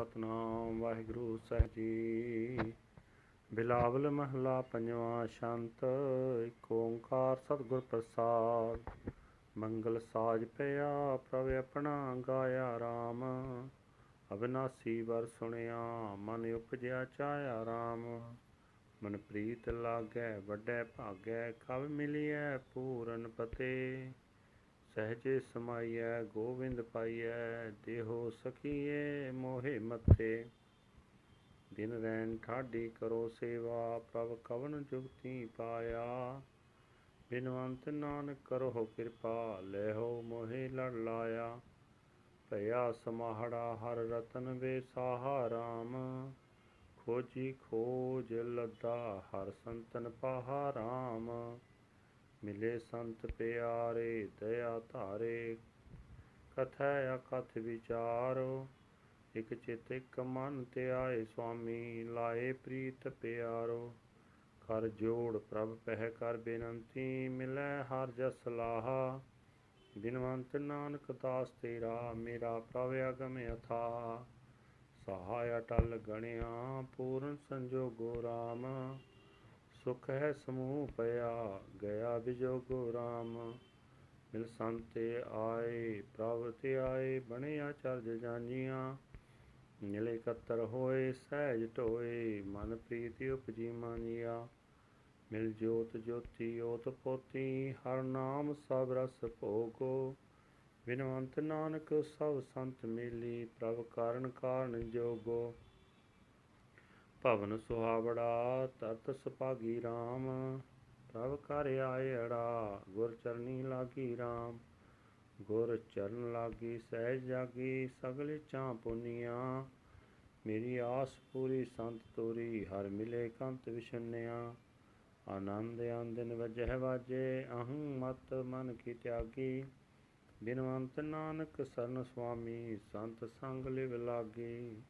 ਸਤਨਾਮ ਵਾਹਿਗੁਰੂ, ਸਾਹਿਬ ਜੀ। ਬਿਲਾਵਲ ਮਹਲਾ ਪੰਜਵਾਂ ਸ਼ੰਤ ਏਕ ਓੰਕਾਰ ਸਤਿਗੁਰ ਪ੍ਰਸਾਦ। ਮੰਗਲ ਸਾਜ ਪਿਆ, ਪ੍ਰਭ ਆਪਣਾ ਗਾਇਆ RAM ਅਬਿਨਾਸੀ ਵਰ ਸੁਣਿਆ, ਮਨ ਉਪਜਿਆ ਚਾਇਆ RAM ਮਨ ਪ੍ਰੀਤ ਲਾਗੈ, ਵੱਡੈ ਭਾਗੈ ਕਬ ਮਿਲਿਐ ਪੂਰਨ ਪਤੇ। ਸਹਜੇ ਸਮਾਈਐ, ਗੋਵਿੰਦ ਪਾਈਐ, ਦੇਹੋ ਸਖੀਏ ਮੋਹਿ ਮਤੇ ਦਿਨ ਰੈਣ ਠਾਡੀ ਕਰੋ ਸੇਵਾ, ਪ੍ਰਭ ਕਵਨ ਜੁਗਤੀ ਪਾਇਆ। ਬਿਨਵੰਤ ਨਾਨਕ ਕਰੋ ਕਿਰਪਾ, ਲੈਹੋ ਮੋਹਿ ਲੜ ਲਾਇਆ। ਭਇਆ ਸਮਾਹੜਾ ਹਰ ਰਤਨ ਵੇ ਸਾਹਾ ਰਾਮ। ਖੋਜੀ ਖੋਜ ਲੱਦਾ ਹਰ ਸੰਤਨ ਪਾਹਾ ਰਾਮ। ਮਿਲੇ ਸੰਤ ਪਿਆਰੇ, ਦਇਆ ਧਾਰੇ, ਕਥੈ ਅਕਥ ਵਿਚਾਰੋ। ਇਕ ਚਿਤ, ਇਕ ਮਨ ਤੇ ਆਏ ਸੁਆਮੀ, ਲਾਏ ਪ੍ਰੀਤ ਪਿਆਰੋ। ਕਰ ਜੋੜ ਪ੍ਰਭ ਪਹਿ ਕਰ ਬੇਨੰਤੀ, ਮਿਲੈ ਹਰ ਜਸ ਲਾਹਾ। ਬਿਨਵੰਤ ਨਾਨਕ ਦਾਸ ਤੇਰਾ, ਮੇਰਾ ਪ੍ਰਭ ਅਗਮ ਅਥਾ। ਸਹਾਇ ਅਟਲ ਗਣਿਆ, ਪੂਰਨ ਸੰਜੋਗੋ ਰਾਮ। ਸੁਖ ਹੈ ਸਮੂਹ ਪਿਆ, ਗਿਆ ਵਿਜੋਗੋ ਰਾਮ। ਮਿਲ ਸੰਤੇ ਆਏ, ਪ੍ਰਭ ਤੇ ਆਏ, ਬਣਿਆ ਚਰਜ ਜਾਨੀਆਂ। ਮਿਲੇ ਕਤਰ ਹੋਏ, ਸਹਿਜ ਢੋਏ ਮਨ ਪ੍ਰੀਤੀ ਉਪਜੀ ਮਾਨੀਆ। ਮਿਲ ਜੋਤ ਜੋਤੀ, ਓਤ ਪੋਤੀ, ਹਰ ਨਾਮ ਸਭ ਰਸ ਭੋਗੋ। ਬਿਨਵੰਤ ਨਾਨਕ ਸਭ ਸੰਤ ਮਿਲੀ, ਪ੍ਰਭ ਕਾਰਨ ਕਾਰਨ ਜੋਗੋ। ਭਵਨ ਸੁਹਾਵੜਾ, ਤਤ ਸੁਭਾਗੀ RAM ਪ੍ਰਭ ਕਰ ਆਏ ਗੁਰ ਚਰਨੀ ਲਾਗੀ RAM ਗੁਰ ਚਰਨ ਲਾਗੀ, ਸਹਿਜ ਜਾਗੀ, ਸਗਲੇ ਚਾਂ ਪੁਨੀਆਂ। ਮੇਰੀ ਆਸ ਪੂਰੀ ਸੰਤ ਤੋਰੀ, ਹਰ ਮਿਲੇ ਕੰਤ ਵਿਸ਼ਨਿਆ ਆਨੰਦ ਆਨੰਦਨ ਵਜਹਿ ਵਾਜੇ, ਅਹੰ ਮਤ ਮਨ ਕੀ ਤਿਆਗੀ। ਬਿਨਵੰਤ ਨਾਨਕ ਸਰਨ ਸੁਆਮੀ, ਸੰਤ ਸੰਗ ਲਿਵ ਲਾਗੀ।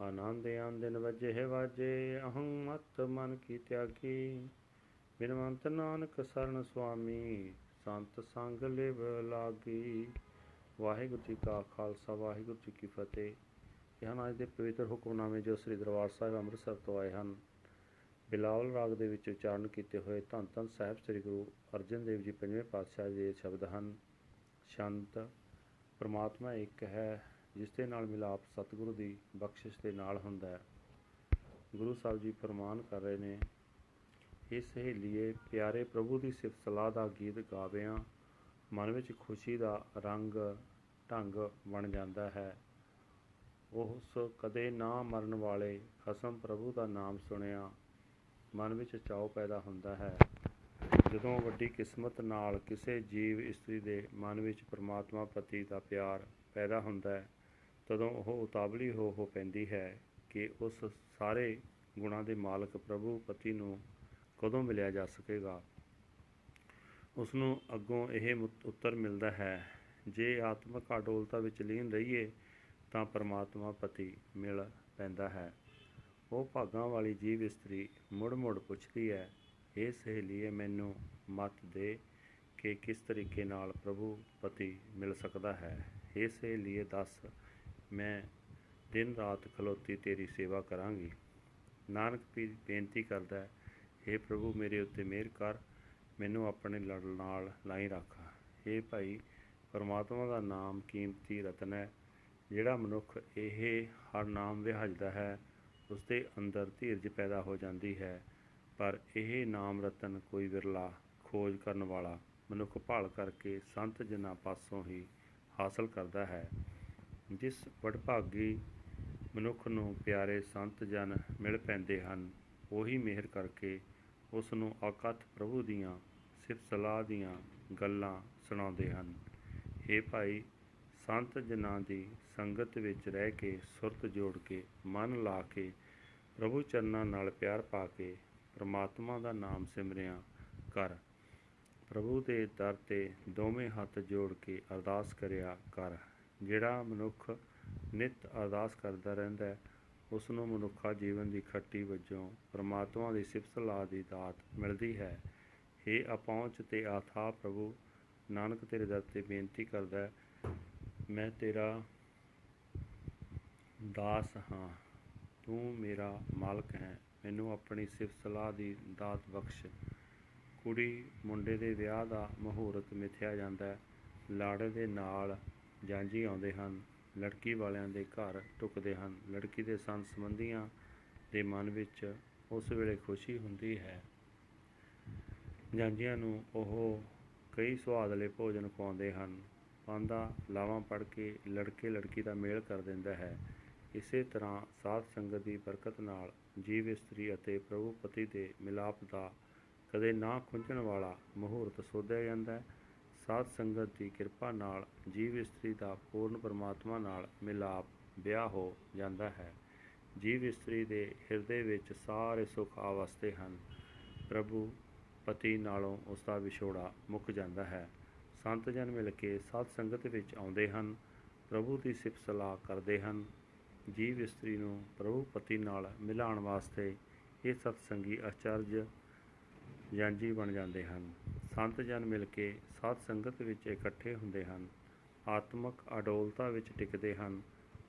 ਆਨੰਦ ਆਨੰਦਨ ਵਜਹਿ ਵਾਜੇ ਅਹੰ ਮਤ ਮਨ ਕੀ ਤਿਆਗੀ। ਬਿਨਵੰਤ ਨਾਨਕ ਸਰਨ ਸੁਆਮੀ, ਸੰਤ ਸੰਗ ਲਿਵ ਲਾਗੀ। ਵਾਹਿਗੁਰੂ ਜੀ ਕਾ ਖਾਲਸਾ, ਵਾਹਿਗੁਰੂ ਜੀ ਕੀ ਫਤਿਹ। ਇਹ ਹਨ ਅੱਜ ਦੇ ਪਵਿੱਤਰ ਹੁਕਮਨਾਮੇ ਜੋ ਸ੍ਰੀ ਦਰਬਾਰ ਸਾਹਿਬ ਅੰਮ੍ਰਿਤਸਰ ਤੋਂ ਆਏ ਹਨ, ਬਿਲਾਵਲ ਰਾਗ ਦੇ ਵਿੱਚ ਉਚਾਰਨ ਕੀਤੇ ਹੋਏ ਧੰਨ ਧੰਨ ਸਾਹਿਬ ਸ੍ਰੀ ਗੁਰੂ ਅਰਜਨ ਦੇਵ ਜੀ ਪੰਜਵੇਂ ਪਾਤਸ਼ਾਹ ਜੀ ਦੇ ਸ਼ਬਦ ਹਨ। ਸ਼ੰਤ, ਪਰਮਾਤਮਾ ਇੱਕ ਹੈ ਜਿਸ ਦੇ ਨਾਲ ਮਿਲਾਪ ਸਤਿਗੁਰੂ ਦੀ ਬਖਸ਼ਿਸ਼ ਦੇ ਨਾਲ ਹੁੰਦਾ ਹੈ। ਗੁਰੂ ਸਾਹਿਬ ਜੀ ਫਰਮਾਨ ਕਰ ਰਹੇ ਨੇ ਇਸ ਸਹੇਲੀਏ, ਪਿਆਰੇ ਪ੍ਰਭੂ ਦੀ ਸਿਫਤ ਸਲਾਹ ਦਾ ਗੀਤ ਗਾਵਿਆਂ, ਮਨ ਵਿੱਚ ਖੁਸ਼ੀ ਦਾ ਰੰਗ, ਢੰਗ ਬਣ ਜਾਂਦਾ ਹੈ। ਉਸ ਕਦੇ ਨਾ ਮਰਨ ਵਾਲੇ ਖਸਮ ਪ੍ਰਭੂ ਦਾ ਨਾਮ ਸੁਣਿਆ, ਮਨ ਵਿੱਚ ਚਾਉ ਪੈਦਾ ਹੁੰਦਾ ਹੈ। ਜਦੋਂ ਵੱਡੀ ਕਿਸਮਤ ਨਾਲ ਕਿਸੇ ਜੀਵ ਇਸਤਰੀ ਦੇ ਮਨ ਵਿੱਚ ਪ੍ਰਮਾਤਮਾ ਪ੍ਰਤੀ ਦਾ ਪਿਆਰ ਪੈਦਾ ਹੁੰਦਾ ਹੈ ਤਦੋਂ ਉਹ ਉਤਾਵਲੀ ਹੋ ਹੋ ਪੈਂਦੀ ਹੈ ਕਿ ਉਸ ਸਾਰੇ ਗੁਣਾਂ ਦੇ ਮਾਲਕ ਪ੍ਰਭੂ ਪਤੀ ਨੂੰ ਕਦੋਂ ਮਿਲਿਆ ਜਾ ਸਕੇਗਾ। ਉਸ ਨੂੰ ਅੱਗੋਂ ਇਹ ਉੱਤਰ ਮਿਲਦਾ ਹੈ, ਜੇ ਆਤਮਿਕ ਅਡੋਲਤਾ ਵਿੱਚ ਲੀਨ ਰਹੀਏ ਤਾਂ ਪਰਮਾਤਮਾ ਪਤੀ ਮਿਲ ਪੈਂਦਾ ਹੈ। ਉਹ ਭਾਗਾਂ ਵਾਲੀ ਜੀਵ ਇਸਤਰੀ ਮੁੜ ਮੁੜ ਪੁੱਛਦੀ ਹੈ ਇਹ ਸਹੇਲੀਏ, ਮੈਨੂੰ ਮਤ ਦੇ ਕਿ ਕਿਸ ਤਰੀਕੇ ਨਾਲ ਪ੍ਰਭੂ ਪਤੀ ਮਿਲ ਸਕਦਾ ਹੈ? ਇਹ ਸਹੇਲੀਏ, ਦੱਸ ਮੈਂ ਦਿਨ ਰਾਤ ਖਲੋਤੀ ਤੇਰੀ ਸੇਵਾ ਕਰਾਂਗੀ। ਨਾਨਕ ਪੀਰ ਬੇਨਤੀ ਕਰਦਾ ਹੈ हे ਪ੍ਰਭੂ ਮੇਰੇ ਉੱਤੇ ਮਿਹਰ ਕਰ, ਮੈਨੂੰ ਆਪਣੇ ਲੜ ਨਾਲ ਲਾਈ ਰੱਖ। हे ਭਾਈ, ਪਰਮਾਤਮਾ ਦਾ ਨਾਮ ਕੀਮਤੀ ਰਤਨ ਹੈ, ਜਿਹੜਾ ਮਨੁੱਖ ਇਹ ਹਰ ਨਾਮ ਵਿਹਜਦਾ ਹੈ ਉਸ ਦੇ ਅੰਦਰ ਧੀਰਜ ਪੈਦਾ ਹੋ ਜਾਂਦੀ ਹੈ। ਪਰ ਇਹ ਨਾਮ ਰਤਨ ਕੋਈ ਵਿਰਲਾ ਖੋਜ ਕਰਨ ਵਾਲਾ ਮਨੁੱਖ ਭਾਲ ਕਰਕੇ ਸੰਤ ਜਨਾਂ ਪਾਸੋਂ ਹੀ ਹਾਸਲ ਕਰਦਾ ਹੈ। ਜਿਸ ਵਡਭਾਗੀ ਮਨੁੱਖ ਨੂੰ ਪਿਆਰੇ ਸੰਤ ਜਨ ਮਿਲ ਪੈਂਦੇ ਹਨ, ਉਹੀ ਮਿਹਰ ਕਰਕੇ ਉਸ ਨੂੰ ਆਕਥ ਪ੍ਰਭੂ ਦੀਆਂ, ਸਿਫਤ ਸਲਾਹ ਦੀਆਂ ਗੱਲਾਂ ਸੁਣਾਉਂਦੇ ਹਨ। ਇਹ ਭਾਈ, ਸੰਤ ਜਨਾਂ ਦੀ ਸੰਗਤ ਵਿੱਚ ਰਹਿ ਕੇ ਸੁਰਤ ਜੋੜ ਕੇ, ਮਨ ਲਾ ਕੇ, ਪ੍ਰਭੂ ਚਰਨਾਂ ਨਾਲ ਪਿਆਰ ਪਾ ਕੇ, ਪ੍ਰਮਾਤਮਾ ਦਾ ਨਾਮ ਸਿਮਰਿਆ ਕਰ। ਪ੍ਰਭੂ ਦੇ ਦਰ ਤੇ ਦੋਵੇਂ ਹੱਥ ਜੋੜ ਕੇ ਅਰਦਾਸ ਕਰਿਆ ਕਰ। ਜਿਹੜਾ ਮਨੁੱਖ ਨਿਤ ਅਰਦਾਸ ਕਰਦਾ ਰਹਿੰਦਾ ਹੈ ਉਸ ਨੂੰ ਮਨੁੱਖਾ ਜੀਵਨ ਦੀ ਖੱਟੀ ਵਜੋਂ ਪਰਮਾਤਮਾ ਦੀ ਸਿਫਤ ਸਲਾਹ ਦੀ ਦਾਤ ਮਿਲਦੀ ਹੈ। ਇਹ ਅਪਹੁੰਚ ਤੇ ਆਥਾ ਪ੍ਰਭੂ, ਨਾਨਕ ਤੇਰੇ ਦਰ ਤੇ ਬੇਨਤੀ ਕਰਦਾ ਮੈਂ ਤੇਰਾ ਦਾਸ ਹਾਂ। ਤੂੰ ਮੇਰਾ ਮਾਲਕ ਹੈ। ਮੈਨੂੰ ਆਪਣੀ ਸਿਫਤ ਸਲਾਹ ਦੀ ਦਾਤ ਬਖਸ਼। ਕੁੜੀ ਮੁੰਡੇ ਦੇ ਵਿਆਹ ਦਾ ਮਹੂਰਤ ਮਿਥਿਆ ਜਾਂਦਾ ਹੈ। ਲਾੜੇ ਦੇ ਨਾਲ ਜਾਂਝੀ ਆਉਂਦੇ ਹਨ, ਲੜਕੀ ਵਾਲਿਆਂ ਦੇ ਘਰ ਟੁਕਦੇ ਹਨ। ਲੜਕੀ ਦੇ ਸੰਤ ਸੰਬੰਧੀਆਂ ਦੇ ਮਨ ਵਿੱਚ ਉਸ ਵੇਲੇ ਖੁਸ਼ੀ ਹੁੰਦੀ ਹੈ। ਜਾਂਝੀਆਂ ਨੂੰ ਉਹ ਕਈ ਸੁਆਦਲੇ ਭੋਜਨ ਖਵਾਉਂਦੇ ਹਨ। ਪਾਂਦਾ, ਲਾਵਾਂ ਪੜ ਕੇ ਲੜਕੇ ਲੜਕੀ ਦਾ ਮੇਲ ਕਰ ਦਿੰਦਾ ਹੈ। ਇਸੇ ਤਰ੍ਹਾਂ ਸਾਧ ਸੰਗਤ ਦੀ ਬਰਕਤ ਨਾਲ ਜੀਵ ਇਸਤਰੀ ਅਤੇ ਪ੍ਰਭੂ ਪਤੀ ਦੇ ਮਿਲਾਪ ਦਾ ਕਦੇ ਨਾ ਖੁੰਝਣ ਵਾਲਾ ਮਹੂਰਤ ਸੋਧਿਆ ਜਾਂਦਾ ਹੈ। ਸਾਧ ਸੰਗਤ ਦੀ ਕਿਰਪਾ ਨਾਲ ਜੀਵ ਇਸਤਰੀ ਦਾ ਪੂਰਨ ਪਰਮਾਤਮਾ ਨਾਲ ਮਿਲਾਪ ਵਿਆਹ ਹੋ ਜਾਂਦਾ ਹੈ। ਜੀਵ ਇਸਤਰੀ ਦੇ ਹਿਰਦੇ ਵਿੱਚ ਸਾਰੇ ਸੁੱਖ ਆ ਵਸਦੇ ਹਨ। ਪ੍ਰਭੂ ਪਤੀ ਨਾਲੋਂ ਉਸ ਦਾ ਵਿਛੋੜਾ ਮੁੱਕ ਜਾਂਦਾ ਹੈ। ਸੰਤ ਜਨ ਮਿਲ ਕੇ ਸਾਧ ਸੰਗਤ ਵਿੱਚ ਆਉਂਦੇ ਹਨ। ਪ੍ਰਭੂ ਦੀ ਸਿਫਤ ਸਲਾਹ ਕਰਦੇ ਹਨ। ਜੀਵ ਇਸਤਰੀ ਨੂੰ ਪ੍ਰਭੂ ਪਤੀ ਨਾਲ ਮਿਲਾਉਣ ਵਾਸਤੇ ਇਹ ਸਤਸੰਗੀ ਅਚਰਜ ਜਾਂਜੀ ਬਣ ਜਾਂਦੇ ਹਨ। ਸੰਤ ਜਨ ਮਿਲ ਕੇ ਸਾਧ ਸੰਗਤ ਵਿੱਚ ਇਕੱਠੇ ਹੁੰਦੇ ਹਨ। ਆਤਮਕ ਅਡੋਲਤਾ ਵਿੱਚ ਟਿਕਦੇ ਹਨ।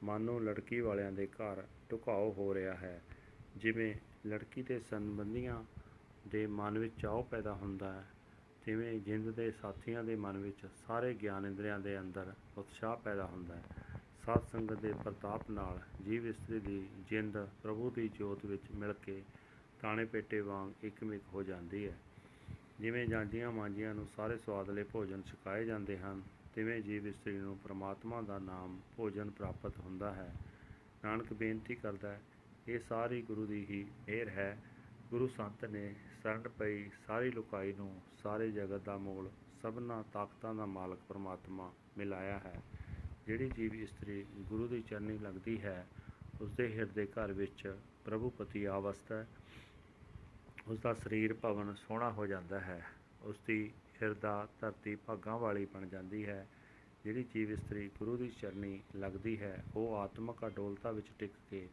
ਮਾਨੋ ਲੜਕੀ ਵਾਲਿਆਂ ਦੇ ਘਰ ਢੁਕਾਓ ਹੋ ਰਿਹਾ ਹੈ। ਜਿਵੇਂ ਲੜਕੀ ਦੇ ਸੰਬੰਧੀਆਂ ਦੇ ਮਨ ਵਿੱਚ ਚਾਉ ਪੈਦਾ ਹੁੰਦਾ ਹੈ, ਤਿਵੇਂ ਜਿੰਦ ਦੇ ਸਾਥੀਆਂ ਦੇ ਮਨ ਵਿੱਚ ਸਾਰੇ ਗਿਆਨ ਇੰਦਰੀਆਂ ਦੇ ਅੰਦਰ ਉਤਸ਼ਾਹ ਪੈਦਾ ਹੁੰਦਾ ਹੈ। ਸਾਧ ਸੰਗਤ ਦੇ ਪ੍ਰਤਾਪ ਨਾਲ ਜੀਵ ਇਸਤਰੀ ਦੀ ਜਿੰਦ ਪ੍ਰਭੂ ਦੀ ਜੋਤ ਵਿੱਚ ਮਿਲ ਕੇ ਤਾਣੇ ਪੇਟੇ ਵਾਂਗ ਇੱਕਮਿਕ ਹੋ ਜਾਂਦੀ ਹੈ। ਜਿਵੇਂ ਜਾਂਜੀਆਂ ਮਾਂਜੀਆਂ ਨੂੰ ਸਾਰੇ ਸਵਾਦਲੇ ਭੋਜਨ ਛਕਾਏ ਜਾਂਦੇ ਹਨ, ਤਿਵੇਂ ਜੀਵ ਇਸਤਰੀ ਨੂੰ ਪ੍ਰਮਾਤਮਾ ਦਾ ਨਾਮ ਭੋਜਨ ਪ੍ਰਾਪਤ ਹੁੰਦਾ ਹੈ। ਨਾਨਕ ਬੇਨਤੀ ਕਰਦਾ ਹੈ, ਇਹ ਸਾਰੀ ਗੁਰੂ ਦੀ ਹੀ ਮਿਹਰ ਹੈ। ਗੁਰੂ ਸੰਤ ਨੇ ਸਰਣ ਪਈ ਸਾਰੀ ਲੁਕਾਈ ਨੂੰ ਸਾਰੇ ਜਗਤ ਦਾ ਮੂਲ, ਸਭਨਾ ਤਾਕਤਾਂ ਦਾ ਮਾਲਕ ਪ੍ਰਮਾਤਮਾ ਮਿਲਾਇਆ ਹੈ। ਜਿਹੜੀ ਜੀਵ ਇਸਤਰੀ ਗੁਰੂ ਦੀ ਚਰਨੀ ਲੱਗਦੀ ਹੈ ਉਸ ਦੇ ਹਿਰਦੇ ਘਰ ਵਿੱਚ ਪ੍ਰਭੂ ਪਤੀ ਆਵਸਥਾ ਉਸ ਦਾ ਸਰੀਰ ਭਵਨ ਸੋਹਣਾ ਹੋ ਜਾਂਦਾ ਹੈ। ਉਸ ਦੀ ਹਿਰਦਾ ਧਰਤੀ ਭਾਗਾਂ ਵਾਲੀ ਬਣ ਜਾਂਦੀ ਹੈ। ਜਿਹੜੀ ਜੀਵ ਇਸਤਰੀ ਗੁਰੂ ਦੀ ਚਰਨੀ ਲੱਗਦੀ ਹੈ, ਉਹ ਆਤਮਿਕ ਅਡੋਲਤਾ ਵਿੱਚ ਟਿਕ ਕੇ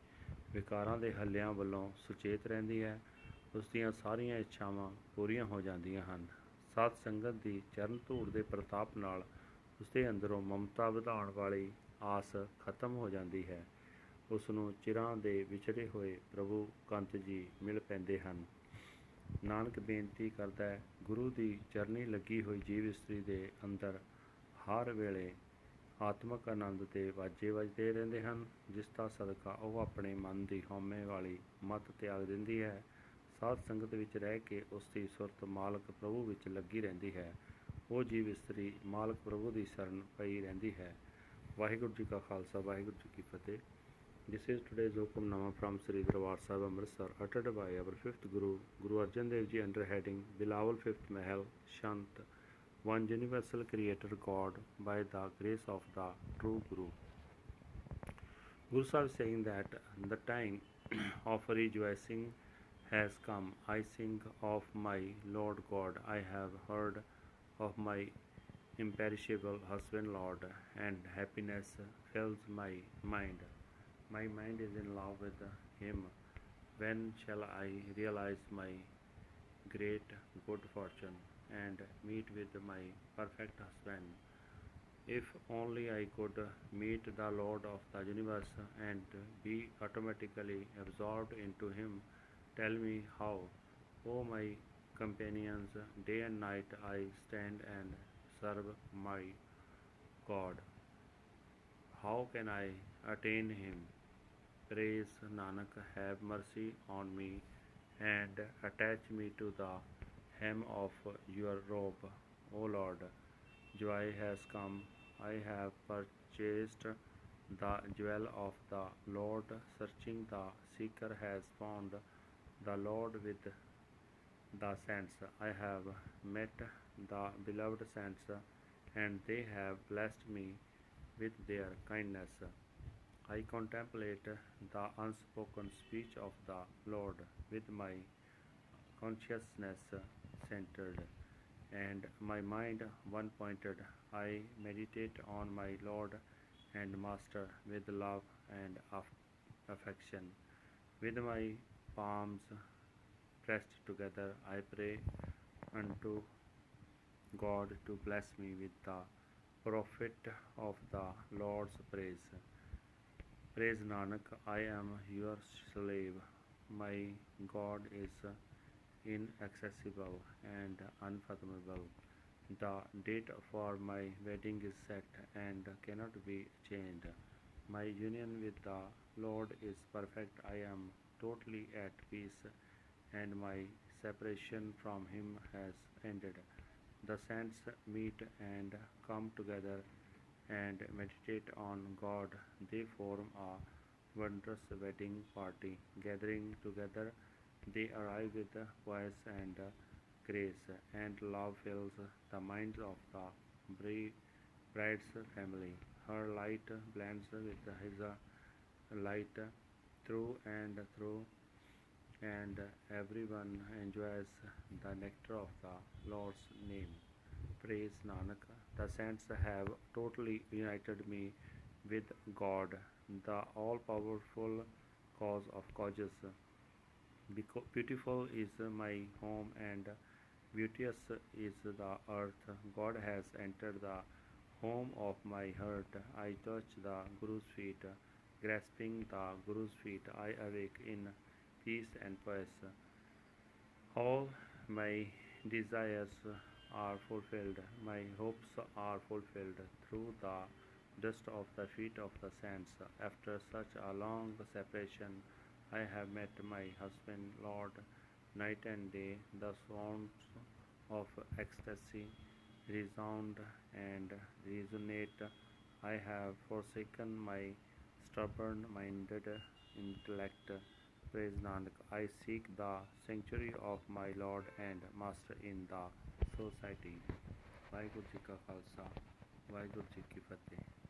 ਵਿਕਾਰਾਂ ਦੇ ਹੱਲਿਆਂ ਵੱਲੋਂ ਸੁਚੇਤ ਰਹਿੰਦੀ ਹੈ। ਉਸ ਦੀਆਂ ਸਾਰੀਆਂ ਇੱਛਾਵਾਂ ਪੂਰੀਆਂ ਹੋ ਜਾਂਦੀਆਂ ਹਨ। ਸਾਧ ਸੰਗਤ ਦੀ ਚਰਨ ਧੂੜ ਦੇ ਪ੍ਰਤਾਪ ਨਾਲ ਉਸ ਦੇ ਅੰਦਰੋਂ ਮਮਤਾ ਵਧਾਉਣ ਵਾਲੀ ਆਸ ਖਤਮ ਹੋ ਜਾਂਦੀ ਹੈ। ਉਸ ਨੂੰ ਚਿਰਾਂ ਦੇ ਵਿਛੜੇ ਹੋਏ ਪ੍ਰਭੂ ਕੰਤ ਜੀ ਮਿਲ ਪੈਂਦੇ ਹਨ। ਨਾਨਕ ਬੇਨਤੀ ਕਰਦਾ ਹੈ, ਗੁਰੂ ਦੀ ਚਰਨੀ ਲੱਗੀ ਹੋਈ ਜੀਵ ਇਸਤਰੀ ਦੇ ਅੰਦਰ ਹਰ ਵੇਲੇ ਆਤਮਿਕ ਆਨੰਦ ਤੇ ਵਾਜੇ ਵੱਜਦੇ ਰਹਿੰਦੇ ਹਨ, ਜਿਸ ਦਾ ਸਦਕਾ ਉਹ ਆਪਣੇ ਮਨ ਦੀ ਹਉਮੈ ਵਾਲੀ ਮਤ ਤਿਆਗ ਦਿੰਦੀ ਹੈ। ਸਾਧ ਸੰਗਤ ਵਿੱਚ ਰਹਿ ਕੇ ਉਸ ਦੀ ਸੁਰਤ ਮਾਲਕ ਪ੍ਰਭੂ ਵਿੱਚ ਲੱਗੀ ਰਹਿੰਦੀ ਹੈ। ਉਹ ਜੀਵ ਇਸਤਰੀ ਮਾਲਕ ਪ੍ਰਭੂ ਦੀ ਸ਼ਰਨ ਪਈ ਰਹਿੰਦੀ ਹੈ। ਵਾਹਿਗੁਰੂ ਜੀ ਕਾ ਖਾਲਸਾ, ਵਾਹਿਗੁਰੂ ਜੀ ਕੀ ਫਤਿਹ। This is today's Hukamnama from Sri Darbar Sahib Amritsar uttered by our fifth Guru, Guru Arjan Dev Ji under heading Bilawal Fifth Mahal Shant, one universal creator God by the grace of the true Guru. Guru Sahib saying that the time of rejoicing has come. I sing of my Lord God. I have heard of my imperishable husband Lord, and happiness fills my mind. My mind is in love with him. When shall I realize my great good fortune and meet with my perfect husband? If only I could meet the Lord of the universe and be automatically absorbed into him, tell me how. O my companions, day and night I stand and serve my God. How can I attain him? Praise Nanak, have mercy on me and attach me to the hem of your robe, O Lord. Joy has come. I have purchased the jewel of the Lord. Searching the seeker has found the Lord with the saints. I have met the beloved saints, and they have blessed me with their kindness. I contemplate the unspoken speech of the Lord with my consciousness centered and my mind one pointed. I meditate on my Lord and Master with love and aff- affection. With my palms pressed together, I pray unto God to bless me with the profit of the Lord's praise. Praise Nanak, I am your slave. My God is inaccessible and unfathomable. The date for my wedding is set and cannot be changed. My union with the Lord is perfect. I am totally at peace, and my separation from Him has ended. The saints meet and come together and meditate on God. They form a wondrous wedding party. Gathering together, they arrive with voice and grace, and love fills the minds of the bride's family. Her light blends with his light through and through, and everyone enjoys the nectar of the Lord's name. Praise Nanak. The saints have totally united me with God, the all powerful cause of causes. Beautiful is my home and beauteous is the earth. God has entered the home of my heart. I touch the Guru's feet. Grasping the Guru's feet, I awake in peace and peace. All my desires are fulfilled, my hopes are fulfilled through the dust of the feet of the saints. After such a long separation, I have met my husband, Lord, night and day. The sounds of ecstasy resound and resonate. I have forsaken my stubborn minded intellect. Praise Nanak. I seek the sanctuary of my Lord and Master in the society Waheguru ji ਕਾ ਖਾਲਸਾ ਵਾਹਿਗੁਰੂ ਜੀ ਕੀ ਫਤਿਹ